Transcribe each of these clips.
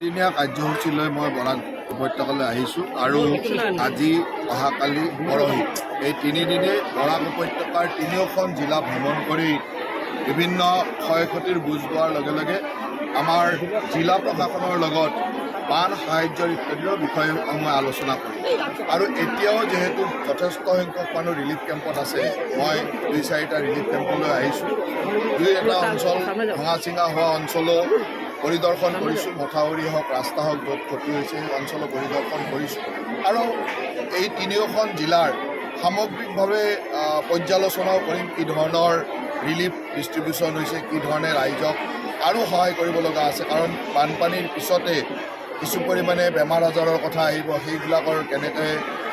দিনীয়া কাৰ্যসূচীলৈ মই বৰাক উপত্যকালৈ আহিছোঁ আৰু আজি অহাকালি পৰহি এই তিনিদিনেই বৰাক উপত্যকাৰ তিনিওখন জিলা ভ্ৰমণ কৰি বিভিন্ন ক্ষয় ক্ষতিৰ বুজ লোৱাৰ লগে লগে আমাৰ জিলা প্ৰশাসনৰ লগত বান সাহায্যৰ ইত্যাদিৰ বিষয়সমূহ আলোচনা কৰিম। আৰু এতিয়াও যিহেতু যথেষ্ট সংখ্যক মানুহ ৰিলিফ কেম্পত আছে, মই দুই চাৰিটা ৰিলিফ কেম্পলৈ আহিছোঁ। দুই এটা অঞ্চল, ভঙা চিঙা হোৱা অঞ্চলো পৰিদৰ্শন কৰিছোঁ মথাউৰি হওক, ৰাস্তা হওক, য'ত ক্ষতি হৈছে সেই অঞ্চলো পৰিদৰ্শন কৰিছোঁ আৰু এই তিনিওখন জিলাৰ সামগ্ৰিকভাৱে পৰ্যালোচনাও কৰিম, কি ধৰণৰ ৰিলিফ ডিষ্ট্ৰিবিউশ্যন হৈছে, কি ধৰণে ৰাইজক আৰু সহায় কৰিব লগা আছে। কাৰণ বানপানীৰ পিছতে কিছু পৰিমাণে বেমাৰ আজাৰৰ কথা আহিব, সেইবিলাকৰ কেনেকৈ,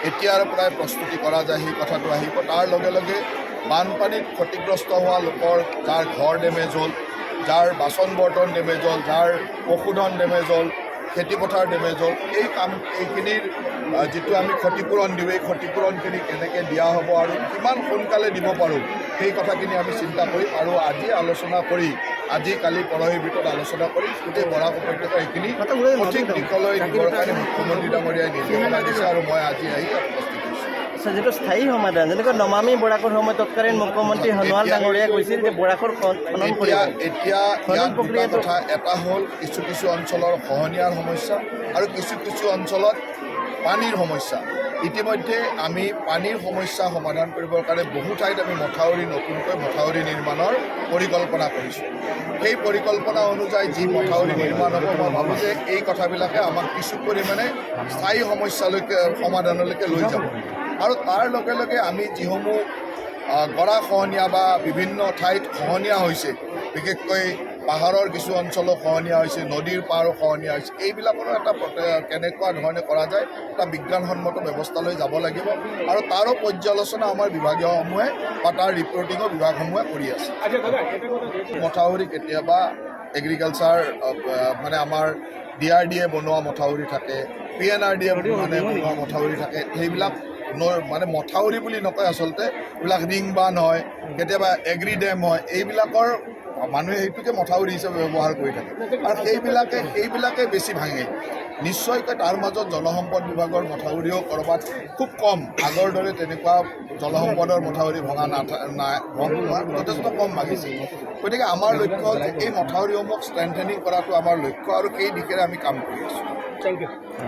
এতিয়াৰ পৰাই প্ৰস্তুতি কৰা যায়, সেই কথাটো আহিব। তাৰ লগে লগে বানপানীত ক্ষতিগ্ৰস্ত হোৱা লোকৰ, যাৰ ঘৰ ডেমেজ হ'ল যাৰ বাচন বৰ্তন ডেমেজ হ'ল যাৰ পশুধন ডেমেজ হ'ল খেতিপথাৰ ডেমেজ হ'ল এই কাম এইখিনিৰ যিটো আমি ক্ষতিপূৰণ দিওঁ এই ক্ষতিপূৰণখিনি কেনেকৈ দিয়া হ'ব আৰু কিমান সোনকালে দিব পাৰোঁ সেই কথাখিনি আমি চিন্তা কৰিম আৰু আজি আলোচনা কৰি আজি কালি পৰহিৰ ভিতৰত আলোচনা কৰি গোটেই বৰাক উপত্যকা এইখিনি সঠিক দিশলৈ নিবৰ কাৰণে মুখ্যমন্ত্ৰী ডাঙৰীয়াই নিৰ্দেশনা দিছে আৰু মই আজি আহি আচ্ছা যিটো স্থায়ী সমাধান যেনেকৈ নমামী বৰাকৰ সময়ত তৎকালীন মুখ্যমন্ত্ৰী সোণোৱাল ডাঙৰীয়াই কৈছিল যে বৰাকৰ খনন এতিয়া এতিয়া খনন প্ৰক্ৰিয়াটো- কথা এটা হ'ল কিছু কিছু অঞ্চলৰ খহনীয়াৰ সমস্যা আৰু কিছু কিছু অঞ্চলত পানীৰ সমস্যা। ইতিমধ্যে আমি পানীৰ সমস্যা সমাধান কৰিবৰ কাৰণে বহু ঠাইত আমি মথাউৰি নতুনকৈ মথাউৰি নিৰ্মাণৰ পৰিকল্পনা কৰিছোঁ। সেই পৰিকল্পনা অনুযায়ী যি মথাউৰি নিৰ্মাণ হ'ব মই ভাবোঁ যে এই কথাবিলাকে আমাক কিছু পৰিমাণে স্থায়ী সমস্যালৈকে সমাধানলৈকে লৈ যাব। আৰু তাৰ লগে লগে আমি যিসমূহ গৰা খহনীয়া বা বিভিন্ন ঠাইত খহনীয়া হৈছে বিশেষকৈ পাহাৰৰ কিছু অঞ্চলো খহনীয়া হৈছে নদীৰ পাৰো খহনীয়া হৈছে এইবিলাকৰো এটা কেনেকুৱা ধৰণে কৰা যায় এটা বিজ্ঞানসন্মত ব্যৱস্থালৈ যাব লাগিব আৰু তাৰো পৰ্যালোচনা আমাৰ বিভাগীয়সমূহে বা তাৰ ৰিপৰ্টিঙৰ বিভাগসমূহে কৰি আছে। মথাউৰি কেতিয়াবা এগ্ৰিকালচাৰ মানে আমাৰ ডি আৰ ডি এ বনোৱা মথাউৰি থাকে P N R D A মানে বনোৱা মথাউৰি থাকে সেইবিলাক মানে মথাউৰি বুলি নকয় আচলতে, এইবিলাক ৰিং বান হয়, কেতিয়াবা এগ্ৰি ডেম হয়, এইবিলাকৰ মানুহে সেইটোকে মথাউৰি হিচাপে ব্যৱহাৰ কৰি থাকে। আৰু সেইবিলাকে সেইবিলাকে বেছি ভাঙে। নিশ্চয়কৈ তাৰ মাজত জলসম্পদ বিভাগৰ মথাউৰিও ক'ৰবাত খুব কম। আগৰ দৰে তেনেকুৱা জলসম্পদৰ মথাউৰি ভঙা নাথা, নাই, ভঙা যথেষ্ট কম ভাঙিছে গতিকে আমাৰ লক্ষ্য যে এই মথাউৰিসমূহ ষ্ট্ৰেংথেনিং কৰাটো আমাৰ লক্ষ্য আৰু সেই দিশেৰে আমি কাম কৰি আছোঁ।